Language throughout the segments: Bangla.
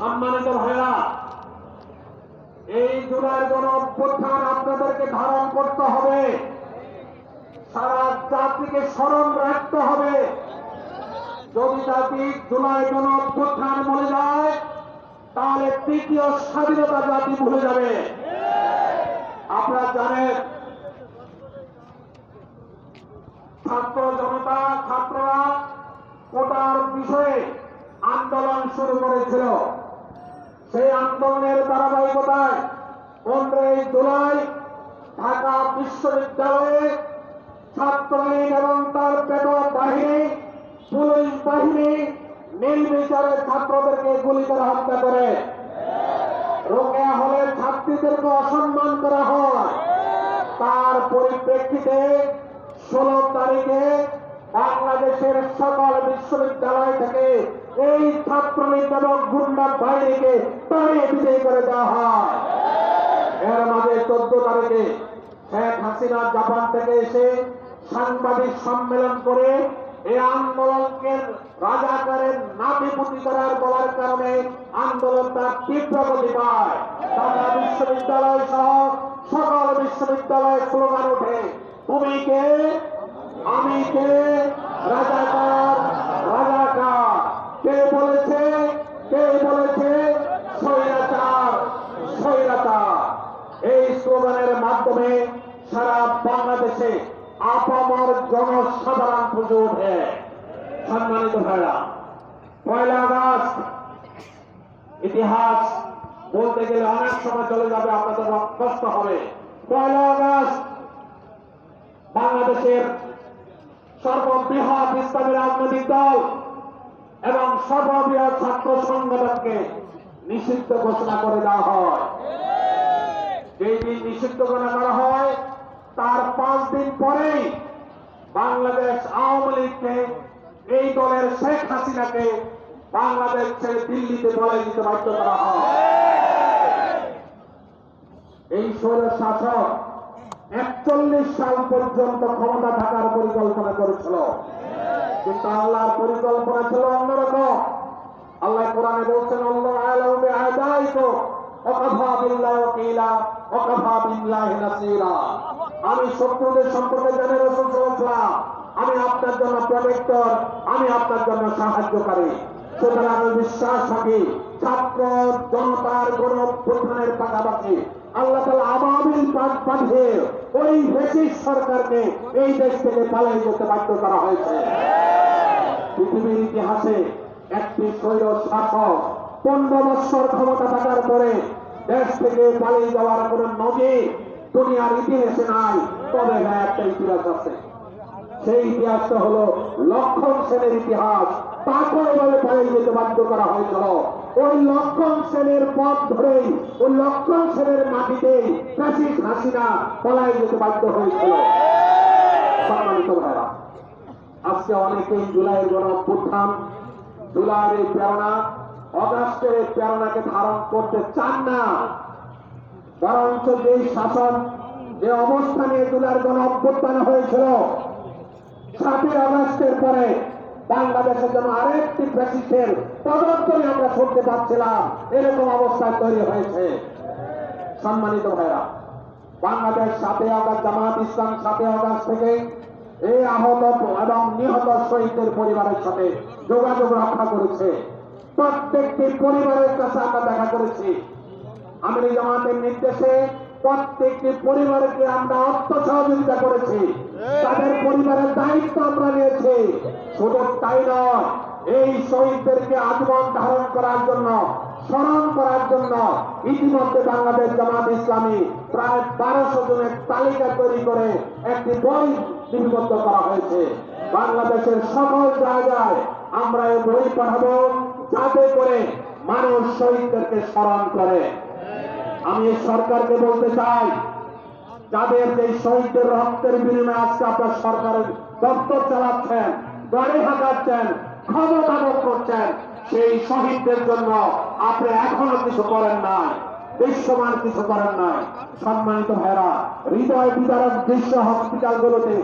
সম্মানিত ভাইরা এই জুলাই গণ অভ্যুত্থান আপনাদেরকে ধারণ করতে হবে। সারা জাতিকে স্মরণ রাখতে হবে। যদি জাতি জুলাই গণ অভ্যুত্থান মরে যায়, তাহলে তৃতীয় স্বাধীনতা জাতি ভুলে যাবে। আপনারা জানেন, ছাত্র জনতা, ছাত্ররা কোটার বিষয়ে আন্দোলন শুরু করেছিল। সেই আন্দোলনের ধারাবাহিকতায় পনেরোই জুলাই ঢাকা বিশ্ববিদ্যালয়ে ছাত্রলীগ এবং তার পেটক বাহিনী, পুলিশ বাহিনী নির্বিচারে ছাত্রদেরকে গুলি করে হত্যা করে। রোকেয়া হলে ছাত্রীদেরকে অসম্মান করা হয়। তার পরিপ্রেক্ষিতে ষোলো তারিখে বাংলাদেশের সকল বিশ্ববিদ্যালয় থেকে এই ছাত্রলীগ এবং গুন্ডা বাহিনীকে তাড়িয়ে বিজয়ী করে দেওয়া হয়। এর মাঝে চোদ্দ তারিখে শেখ হাসিনা জাপান থেকে এসে সাংবাদিক সম্মেলন করে এই আন্দোলনকে রাজাকারের নাতিপুতি করার বলার কারণে আন্দোলন তার তীব্র গতি পায়। ঢাকা বিশ্ববিদ্যালয় সহ সকল বিশ্ববিদ্যালয়ে স্লোগান ওঠে, তুমি কে? আমি কে? রাজাকার? রাজাকার কে বলেছে কে বলেছে স্বৈরাচার স্বৈরাচার এই স্লোগানের মাধ্যমে সারা বাংলাদেশে আপামার জনসাধারণ পুজো ওঠে সম্মানিত ভাইরা, পয়লা আগস্ট, ইতিহাস বলতে গেলে অনেক সময় চলে যাবে, আপনাদের কষ্ট হবে। পয়লা আগস্ট, বাংলাদেশের সর্ববৃহৎ ইসলামী রাজনৈতিক দল এবং সর্ববৃহৎ ছাত্র সংগঠনকে নিষিদ্ধ ঘোষণা করে দেওয়া হয়। যেই দিন নিষিদ্ধ ঘোষণা করা হয়, তার পাঁচ দিন পরেই বাংলাদেশ আওয়ামী লীগকে, এই দলের শেখ হাসিনাকে বাংলাদেশ ছেড়ে দিল্লিতে বলে দিতে বাধ্য করা হয়। এই স্বৈর শাসক একচল্লিশ সাল পর্যন্ত ক্ষমতা থাকার পরিকল্পনা করেছিল। কিন্তু আল্লাহর পরিকল্পনা ছিল অন্যরকম। আল্লাহ কোরআনে বলছেন, আল্লাহ আলাউবে আদাইকো ওয়াকাফা বিল্লাহি ওয়াকিলা ওয়াকাফা বিল্লাহি নাসীরা। আমি শত্রুদের সম্পর্কে জানি রাসূল সাল্লাল্লাহু আমি আপনার জন্য প্রোটেক্টর, আমি আপনার জন্য সাহায্যকারী। সুতরাং আমি বিশ্বাস রাখি, ছাত্র জনতার গণ প্রধানের পাশাপাশি আল্লাহ তালা পাঠ- পাঠিয়ে ওই ব্রিটিশ সরকারকে এই দেশ থেকে পালিয়ে যেতে বাধ্য করা হয়েছে। পৃথিবীর ইতিহাসে একটি স্বৈর শাসক পনেরো বৎসর ক্ষমতা থাকার পরে দেশ থেকে পালিয়ে যাওয়ার কোন নজির দুনিয়ার ইতিহাসে নাই, তবে হ্যাঁ একটা ইতিহাস আছে। সেই ইতিহাসটা হলো লক্ষণ সেনের ইতিহাস। তাকে এভাবে পালিয়ে যেতে বাধ্য করা হয়েছিল। ওই লক্ষণ সেনের পথ ধরেই, ওই লক্ষণ সেনের মাটিতেই ফ্যাসিস হাসিনা পলাই যেতে বাধ্য হয়েছিল। সম্মানিত ভাইরা আজকে অনেকেই জুলাইয়ের গণ অভ্যুত্থান, জুলাইয়ের প্রেরণা, অগাস্টের প্রেরণাকে ধারণ করতে চান না। বরঞ্চ যে শাসন, যে অবস্থানে জুলাইয়ের গণ অভ্যুত্থান হয়েছিল, সাতই আগস্টের পরে বাংলাদেশের জন্য আরেকটি প্রেসিডেন্ট তদন্তই আমরা শুনতে পাচ্ছিলাম, এরকম অবস্থা তৈরি হয়েছে। সম্মানিত ভাইরা, বাংলাদেশ সাতই আগস্ট, জামাত ইসলাম সাতই আগস্ট থেকে এই আহত এবং নিহত শহীদদের পরিবারের সাথে যোগাযোগ রক্ষা করেছে। প্রত্যেকটি পরিবারের কাছে আমরা দেখা করেছি আমি জামাতের নির্দেশে প্রত্যেকটি পরিবারকে আমরা অর্থ সহযোগিতা করেছি। তাদের পরিবারের দায়িত্ব আমরা নিয়েছি। শুধু তাই নয় এই শহীদদেরকে আজীবন ধারণ করার জন্য স্মরণ করার জন্য ইতিমধ্যে বাংলাদেশ জামাত ইসলামী প্রায় বারোশো জনের তালিকা তৈরি করে একটি বই লিপিবদ্ধ করা হয়েছে। বাংলাদেশের সকল জায়গায় আমরা এই বই পাঠাবো যাতে করে মানুষ শহীদদেরকে স্মরণ করে। আমি এই সরকারকে বলতে চাই, যাদের যে শহীদদের রক্তের বিনিময়ে আজকে আপনার সরকারের দপ্তর চালাচ্ছেন, গাড়ি হাঁটাচ্ছেন ক্ষমতা করছেন, সেই শহীদদের জন্য আপনি এখনও কিছু করেন নাই, দৃশ্যমান কিছু করেন নাই। সম্মানিত ভাইরা হৃদয় বিদারক দৃশ্য হসপিটালগুলোতে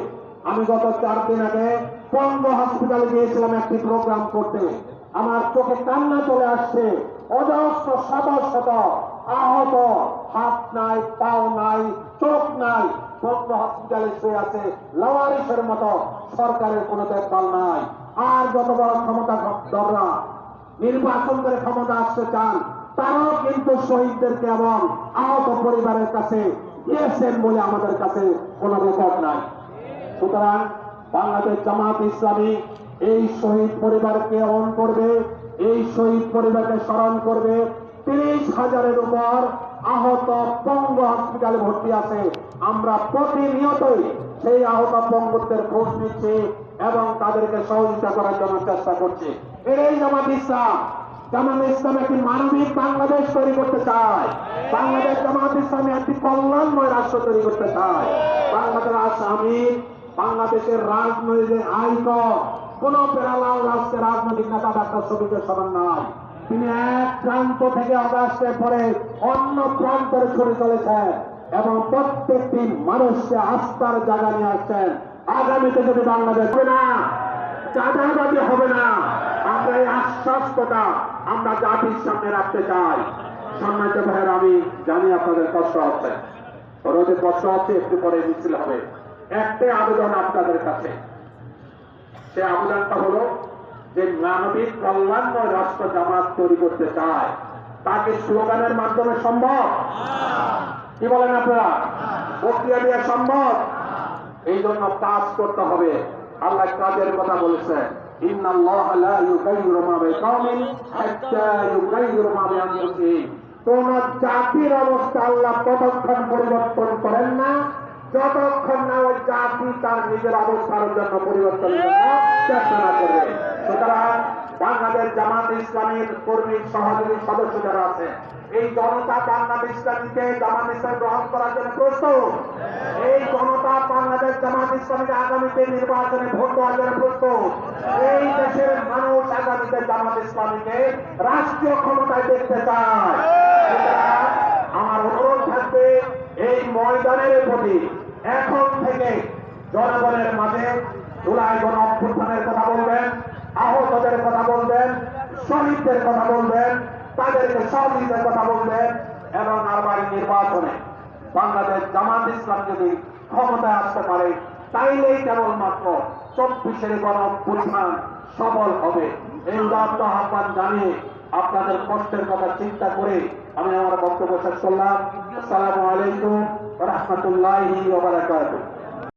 আমি গত চার দিন আগে পঙ্গ হসপিটালে গিয়েছিলাম একটি প্রোগ্রাম করতে। আমার চোখে কান্না চলে আসছে, অজস্র শত শত আহত, হাত নাই, পাও নাই, চোখ নাই, বন্ধ হসপিটালে শুয়ে আছে লাওয়ারিসের মতো সরকারের কোনো দেখভাল নাই। আর যত বড় ক্ষমতা দররা নির্বাচন করে ক্ষমতা আসতে চান, তারাও কিন্তু শহীদদেরকে এবং আহত পরিবারের কাছে দিয়েছেন বলে আমাদের কাছে কোনো রেকর্ড নাই। সুতরাং বাংলাদেশ জামাত ইসলামী এই শহীদ পরিবারকে অন করবে, এই শহীদ পরিবারকে স্মরণ করবে তিরিশ হাজারের উপর আহত পঙ্গ হসপিটালে ভর্তি আছে। আমরা প্রতিনিয়তই সেই আহত পঙ্গুদের খোঁজ নিচ্ছি এবং তাদেরকে সহযোগিতা করার জন্য চেষ্টা করছি। এটাই জামাত ইসলাম। জামাত ইসলাম একটি মানবিক বাংলাদেশ তৈরি করতে চায়। বাংলাদেশ জামাত ইসলামী একটি কল্যাণময় রাষ্ট্র তৈরি করতে চায়। বাংলাদেশ আসামি, বাংলাদেশের রাজনৈতিক আইকন, কোন পেরালাল রাষ্ট্রের রাজনৈতিক নেতা ডাক্তার শফিকের সমান নয়। তিনি এক প্রান্ত থেকে অগাস্টের পরে, অন্য প্রান্তরে ছড়ে চলেছেন এবং প্রত্যেকটি মানুষকে আস্থার জায়গা নিয়ে আসছেন। আগামীতে যদি বাংলাদেশ হবে না, চাঁদাবাজি হবে না, আমরা এই আশ্বাস্তটা আমরা জাতির সামনে রাখতে চাই। সম্মানিত ভাইয়ের, আমি জানি আপনাদের কষ্ট হচ্ছে। রোদে কষ্ট হচ্ছে, একটু পরে মিছিল হবে। একটাই আবেদন আপনাদের কাছে। সে আবেদনটা হলো যে মানবিক কল্যাণময় রাষ্ট্র জামাত তৈরি করতে চায় তাকে স্লোগানের মাধ্যমে সম্ভব? কি বলেন আপনারা? প্রক্রিয়া দিয়ে সম্ভব? এই জন্য কাজ করতে হবে। আল্লাহ কাজের কথা বলেছেন কোন জাতির অবস্থা আল্লাহ ততক্ষণ পরিবর্তন করেন না। যতক্ষণ না ওই জাতি তার নিজের অবস্থার জন্য পরিবর্তনের জন্য চেষ্টা করবে। সুতরাং বাংলাদেশ জামাত ইসলামীর কর্মী সহযোগী সদস্য যারা আছে, এই জনতা বাংলাদেশ ইসলামীকে জামাত ইসলাম গ্রহণ করার জন্য প্রস্তুত। এই জনতা বাংলাদেশ জামাত ইসলামীকে আগামীতে নির্বাচনে ভোট দেওয়ার জন্য প্রস্তুত। এই দেশের মানুষ আগামীতে জামাত ইসলামীকে রাষ্ট্রীয় ক্ষমতায় দেখতে চায়। আমার অনুরোধ থাকবে, এই ময়দানের প্রতি এখন থেকে জনগণের মাঝে জুলাই গণ অভ্যুত্থানের কথা বলবেন, আহতদের কথা বলবেন শহীদদের কথা বলবেন, তাদেরকে সহযোগিতার কথা বলবেন এবং আবার নির্বাচনে বাংলাদেশ জামাত ইসলাম যদি ক্ষমতায় আসতে পারে, তাইলেই কেবলমাত্র চব্বিশের গণ অভ্যুত্থান সফল হবে। এই উদাত্ত আহ্বান জানিয়ে আপনাদের কষ্টের কথা চিন্তা করে আমি আমার বক্তব্য শেষ করলাম। আসসালামু আলাইকুম। ورحمة الله وبركاته.